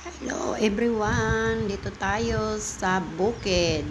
Hello everyone, dito tayo sa bukid.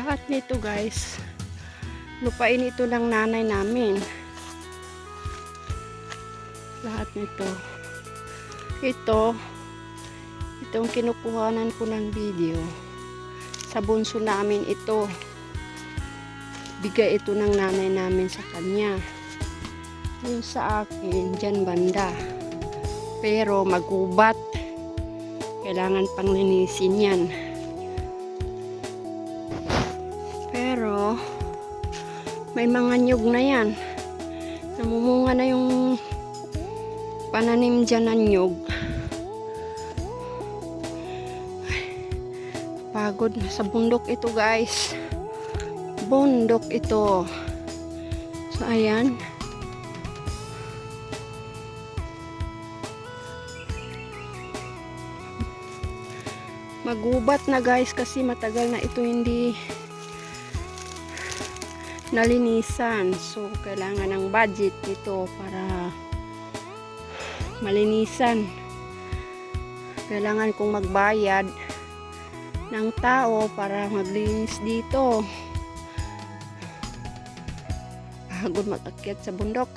Lahat nito guys, lupain ito ng nanay namin. Lahat nito. Ito, itong kinukuhanan ko ng video. Sa bunso namin ito. Bigay ito ng nanay namin sa kanya. Yung sa akin, dyan banda. Pero magubat. Kailangan pang linisin yan. May mga nyug na yan. Namumunga na yung pananim dyan ng nyug. Pagod na sa bundok ito guys. Bundok ito. So, ayan. Magubat na guys kasi matagal na ito hindi nalinisan. So, kailangan ng budget nito para malinisan. Kailangan kong magbayad ng tao para maglinis dito. Pagod matakyat sa bundok.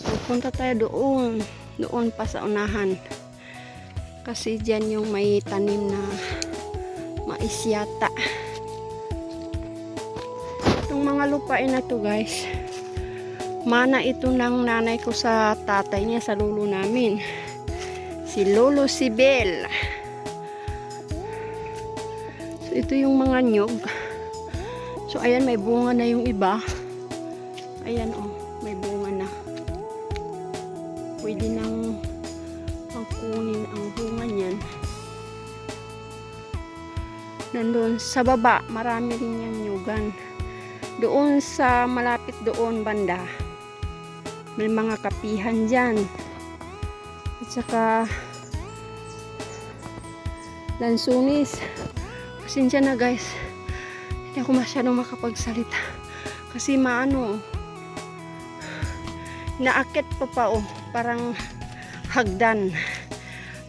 So, punta tayo doon. Doon pa sa unahan. Kasi dyan yung may tanim na mais yata mga lupain na to guys. Mana ito ng nanay ko sa tatay niya sa lolo namin. Si lolo si Bel so ito yung mga nyog. So ayan may bunga na yung iba. Ayan oh may bunga na. Pwede nang pagkunin ang bunga niyan. Nandun sa baba marami rin yung nyugan doon sa malapit doon banda. May mga kapihan dyan. At saka lansunis. Pasensya na guys. Hindi ako masyadong makapagsalita. Kasi maano naakit pa pa oh. Parang hagdan.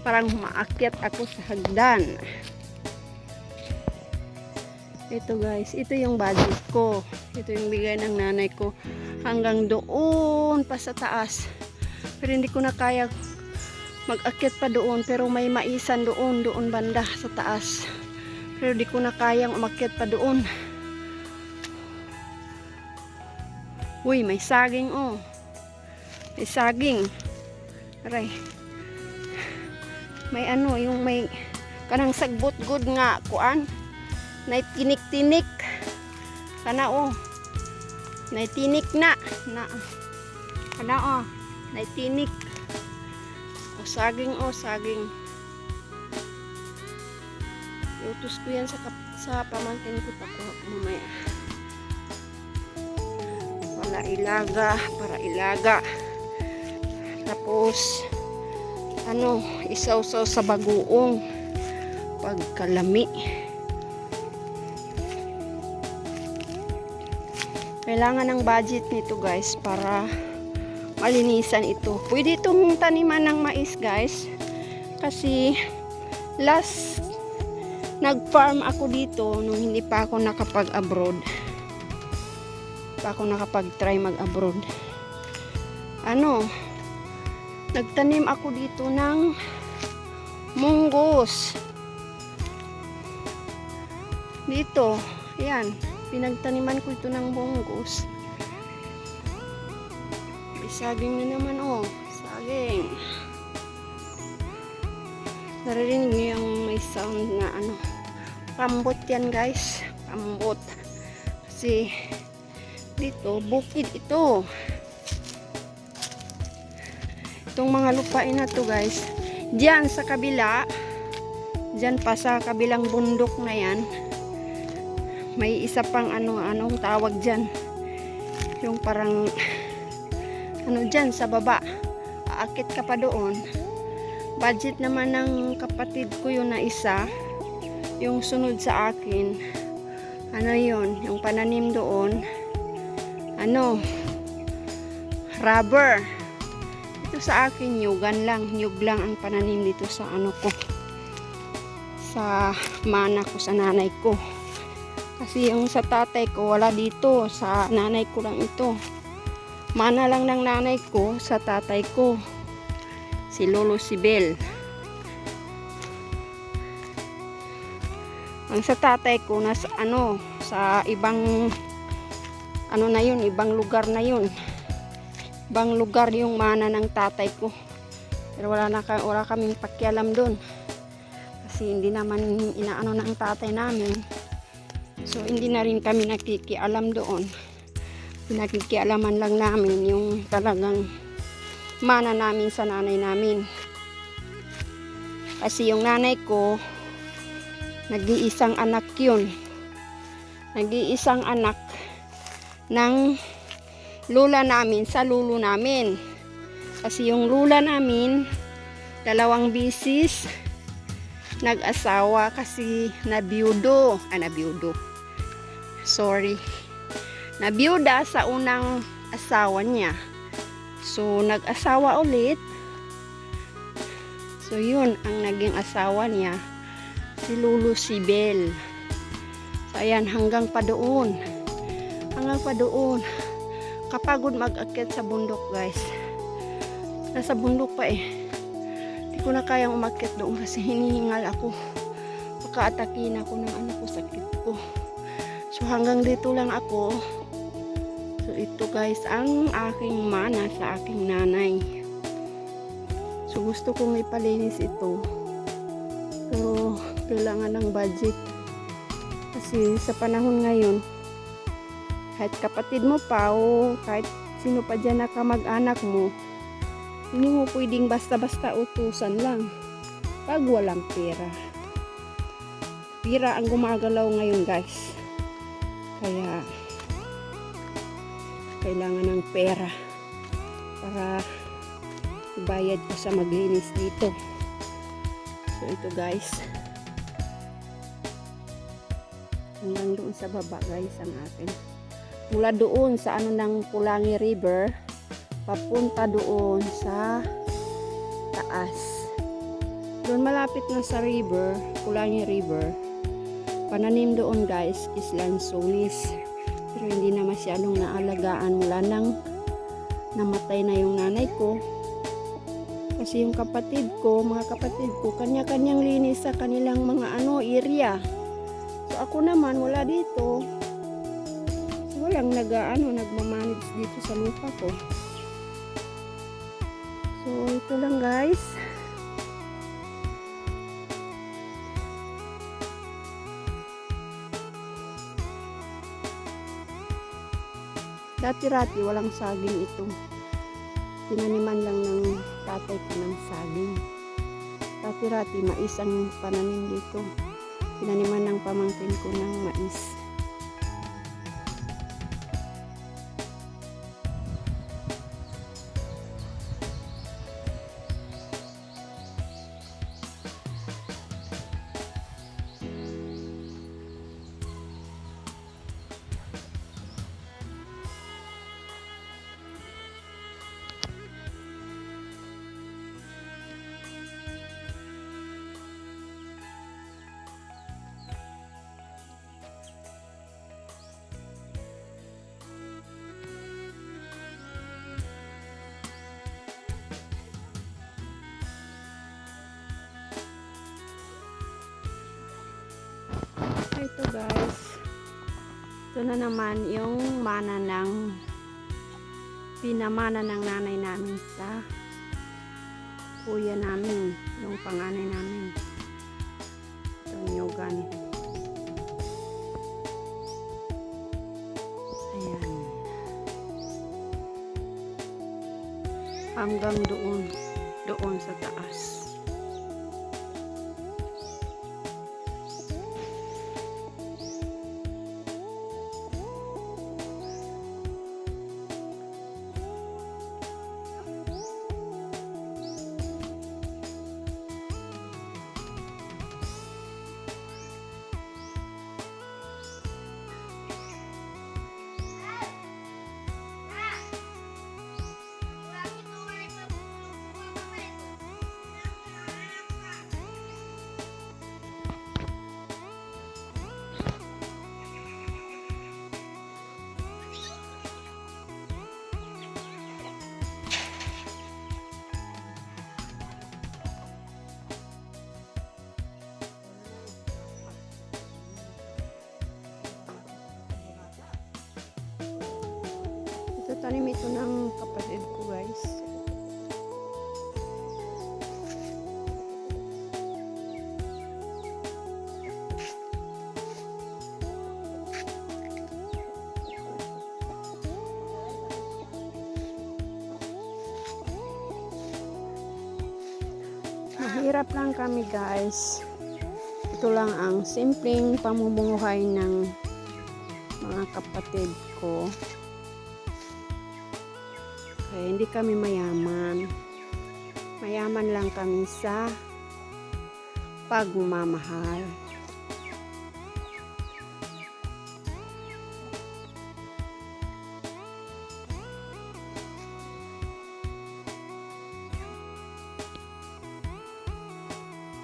Parang maakyat ako sa hagdan ito guys, ito yung budget ko. Ito yung bigay ng nanay ko. Hanggang doon pa sa taas. Pero hindi ko na kaya mag-akit pa doon. Pero may maisan doon, doon banda sa taas. Pero di ko na kayang umakyat pa doon. Uy, may saging oh. May saging. Aray. May ano, yung may kanang sagbot good nga kuan nay tinik-tinik kana o nay tinik na. Na. Kana o nay tinik o saging o saging. Lutos ko yan sa, sa pamangkin ko pakuha ko mamaya. Para ilaga para ilaga. Tapos ano isaw-saw sa bagoong. Pagkalami Kailangan ng budget nito guys para malinisan ito. Pwede itong taniman ng mais guys. Kasi last nag-farm ako dito nung hindi pa ako nakapag-abroad. Pa ako nakapag-try mag-abroad. Ano? Nagtanim ako dito ng munggos. Dito. Yan pinagtaniman ko ito ng bonggos. May saging na naman oh. Saging. Naririnig niyo yung may sound na ano. Pambot yan guys. Pambot. Kasi dito bukid ito. Itong mga lupain na to guys. Diyan sa kabila, diyan pa sa kabilang bundok na yan, may isa pang ano, anong tawag diyan. Yung parang, ano diyan sa baba, aakit ka pa doon. Budget naman ng kapatid ko yun na isa, yung sunod sa akin, ano yun, yung pananim doon, ano, rubber. Ito sa akin, nyugan lang. Nyug lang ang pananim dito sa ano ko. Sa mana ko, sa nanay ko. Kasi yung sa tatay ko, wala dito. Sa nanay ko lang ito. Mana lang ng nanay ko sa tatay ko. Si Lolo Sibel. Ang sa tatay ko, nasa ano, sa ibang ano na yun, ibang lugar na yun ibang lugar yung mana ng tatay ko. Pero wala na wala kaming pakialam doon. Kasi hindi naman inaano ng tatay namin. So hindi na rin kami nakikialam doon. Pinakikialaman lang namin yung talagang mana namin sa nanay namin. Kasi yung nanay ko, nag-iisang anak yun. Nag-iisang anak ng lula namin sa lulo namin. Kasi yung lula namin, dalawang bisis, nag-asawa kasi nabiyudo. Ah, nabiyudo. Sorry. Nabiyuda sa unang asawa niya. So, nag-asawa ulit. So, yun ang naging asawa niya. Si Lulu Sibel. So, ayan, hanggang pa doon. Hanggang pa doon kapagod mag-akit sa bundok guys nasa bundok pa eh ko na kayang umakit doon kasi hinihingal ako. Makaatakin ako ng ano ko sakit ko. So hanggang dito lang ako. So ito guys ang aking mana sa aking nanay. So gusto kong ipalinis ito. Pero kailangan ng budget. Kasi sa panahon ngayon kahit kapatid mo pa o kahit sino pa dyan na kamag-anak mo, hindi mo pwedeng basta-basta utusan lang pag walang pera. Pira ang gumagalaw ngayon guys. Kaya kailangan ng pera para ibayad ko sa maglinis dito. So ito guys. Hanggang doon sa baba guys ang akin mula doon sa ano ng Pulangi River papunta doon sa taas. Doon malapit na sa river Pulangi River. Pananim doon guys is lansones pero hindi na masyadong naalagaan. Mula nang namatay na yung nanay ko. Kasi yung kapatid ko mga kapatid ko kanya-kanyang linis sa kanilang mga ano area. So ako naman wala dito. Walang nag-ano, nagmamanage dito sa lupa ko. Ito lang guys. Dati-rati, walang saging ito. Tinaniman lang ng tatay ko ng saging. Dati-rati, mais ang pananim dito. Tinaniman ng pamangkin ko ng mais. Ito guys. Ito na naman yung mana ng pinamana ng nanay namin sa kuya namin yung panganay namin. Itong yogan ayan. Hanggang doon doon sa taas ng kapatid ko guys. Mahirap lang kami guys. Ito lang ang simpleng pamumuhay ng mga kapatid ko. Kaya hindi kami mayaman. Mayaman lang kami sa pagmamahal.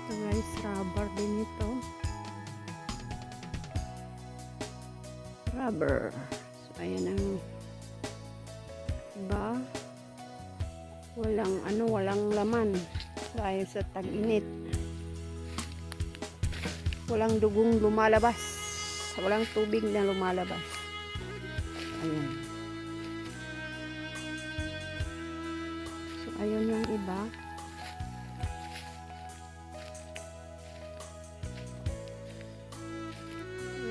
Ito guys, rubber din ito. Rubber. So, ayan ang Diba? Walang ano, walang laman. Dahil sa tag-init. Walang dugong lumalabas. Walang tubig na lumalabas. Ayan. So, ayun yung iba.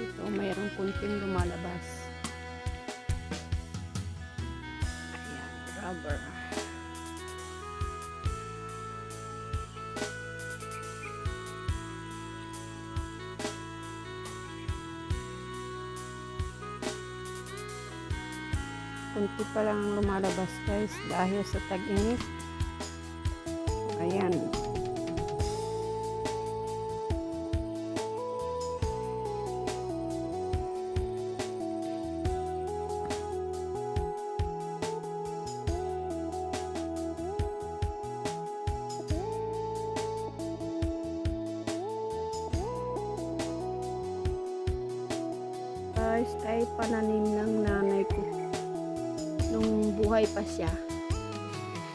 Ito, mayroong kunting lumalabas. Ayan, rubber. Kunti pa lang ang lumalabas guys dahil sa tag-init. Ayan. guys ay pananim ng nanay ko buhay pa siya.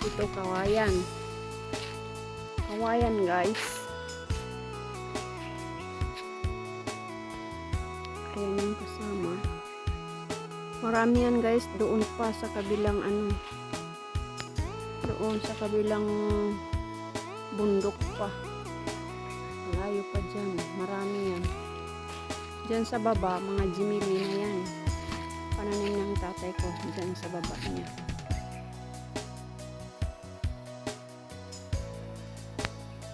Ito kawayan. Kawayan guys. Ayan yung kasama. Marami yan guys. Doon pa sa kabilang ano doon sa kabilang bundok pa. Malayo pa dyan. Marami yan. Diyan sa baba, mga jimili na yan. Pananim ng tatay ko. Diyan sa baba niya.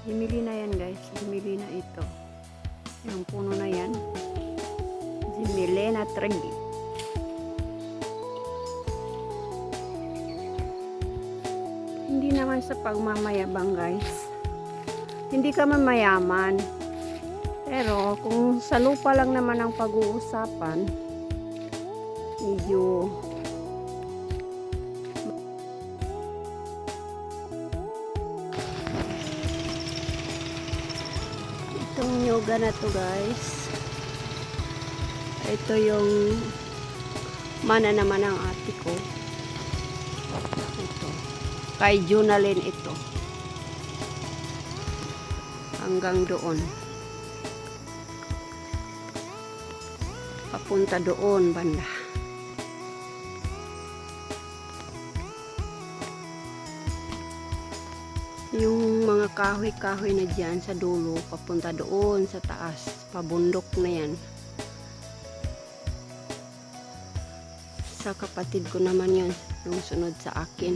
Jimili na yan guys. Jimili na ito. Yung puno na yan. Jimili na tree. Hindi naman sa pagmamayabang guys. Hindi ka man mayaman. Pero kung sa lupa lang naman ang pag-uusapan, medyo itong yoga na to guys. Ito yung mana naman ng ate ko. Ito. Kay Junalyn ito. Hanggang doon. Papunta doon banda. Yung mga kahoy-kahoy na dyan sa dulo, papunta doon sa taas, pabundok na yan. Sa kapatid ko naman yun, yung sunod sa akin.